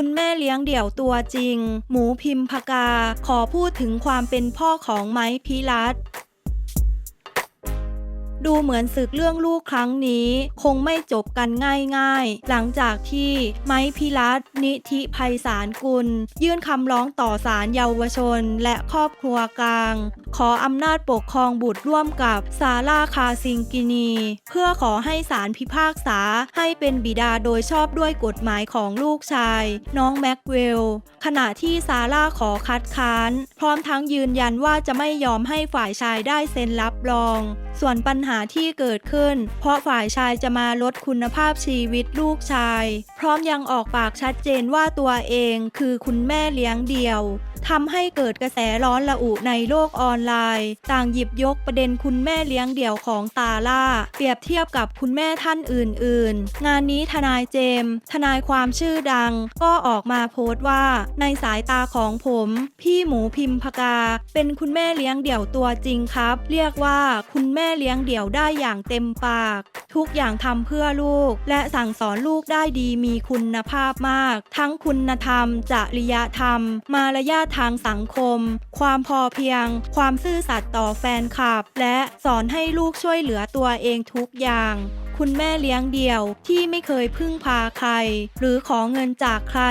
คุณแม่เลี้ยงเดี่ยวตัวจริง หมูพิมพกา ขอพูดถึงความเป็นพ่อของไม้พิรัต ดูเหมือนศึกเรื่องลูกครั้งนี้ คงไม่จบกันง่ายๆ หลังจากที่ไม้พิรัตนิธิภัยสารกุล ยื่นคำร้องต่อศาลเยาวชน และครอบครัวกลาง ขออำนาจปกครองบุตรร่วมกับซาร่าคาซิงกินี เพื่อขอให้ศาลพิพากษาให้เป็นบิดาโดยชอบด้วยกฎหมายของลูกชาย น้องแม็กเวล ขณะที่ซาร่าขอคัดค้าน พร้อมทั้งยืนยันว่าจะไม่ยอมให้ฝ่ายชายได้เซ็นรับรอง ส่วนปัญหาที่เกิดขึ้น เพราะฝ่ายชายจะมาลดคุณภาพชีวิตลูกชาย พร้อมยังออกปากชัดเจนว่าตัวเองคือคุณแม่เลี้ยงเดี่ยวทำให้เกิดกระแสร้อนระอุในโลกออนไลน์ ต่างหยิบยกประเด็นคุณแม่เลี้ยงเดี่ยวของตาล่า เปรียบเทียบกับคุณแม่ท่านอื่น ๆ งานนี้ทนายเจมส์ทนายความชื่อดัง ก็ออกมาโพสต์ว่า ในสายตาของผม พี่หมูพิมพกา เป็นคุณแม่เลี้ยงเดี่ยวตัวจริงครับ เรียกว่าคุณแม่ม่เลี้ยงเดี่ยวได้อย่างเต็มปาก ทุกอย่างทำเพื่อลูก และสั่งสอนลูกได้ดีมีคุณภาพมาก ทั้งคุณธรรม จริยธรรม มารยาททางสังคม ความพอเพียง ความซื่อสัตย์ต่อแฟนคลับ และสอนให้ลูกช่วยเหลือตัวเองทุกอย่าง คุณแม่เลี้ยงเดี่ยวที่ไม่เคยพึ่งพาใคร หรือขอเงินจากใคร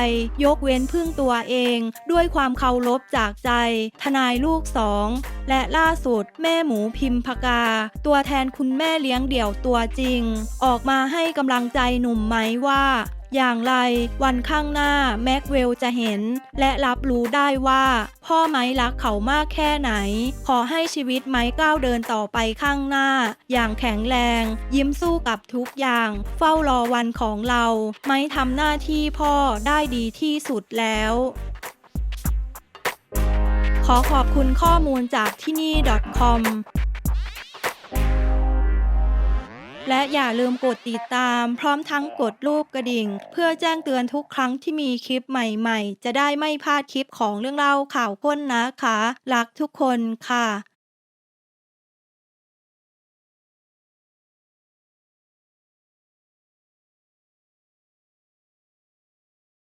ยกเว้นพึ่งตัวเอง ด้วยความเคารพจากใจ ทนายลูกสองและล่าสุดแม่หมูพิมพกา ตัวแทนคุณแม่เลี้ยงเดี่ยวตัวจริง ออกมาให้กำลังใจหนุ่มไหมว่า อย่างไร วันข้างหน้าแม็กเวลจะเห็น และรับรู้ได้ว่า พ่อไม้รักเขามากแค่ไหน ขอให้ชีวิตไม้ก้าวเดินต่อไปข้างหน้า อย่างแข็งแรง ยิ้มสู้กับทุกอย่าง เฝ้ารอวันของเรา ไม้ทำหน้าที่พ่อได้ดีที่สุดแล้วขอขอบคุณข้อมูลจากที่นี่ .com และอย่าลืมกดติดตาม พร้อมทั้งกดรูปกระดิ่ง เพื่อแจ้งเตือนทุกครั้งที่มีคลิปใหม่ๆ จะได้ไม่พลาดคลิปของเรื่องเล่าข่าวค้นนะคะ รักทุกคนค่ะ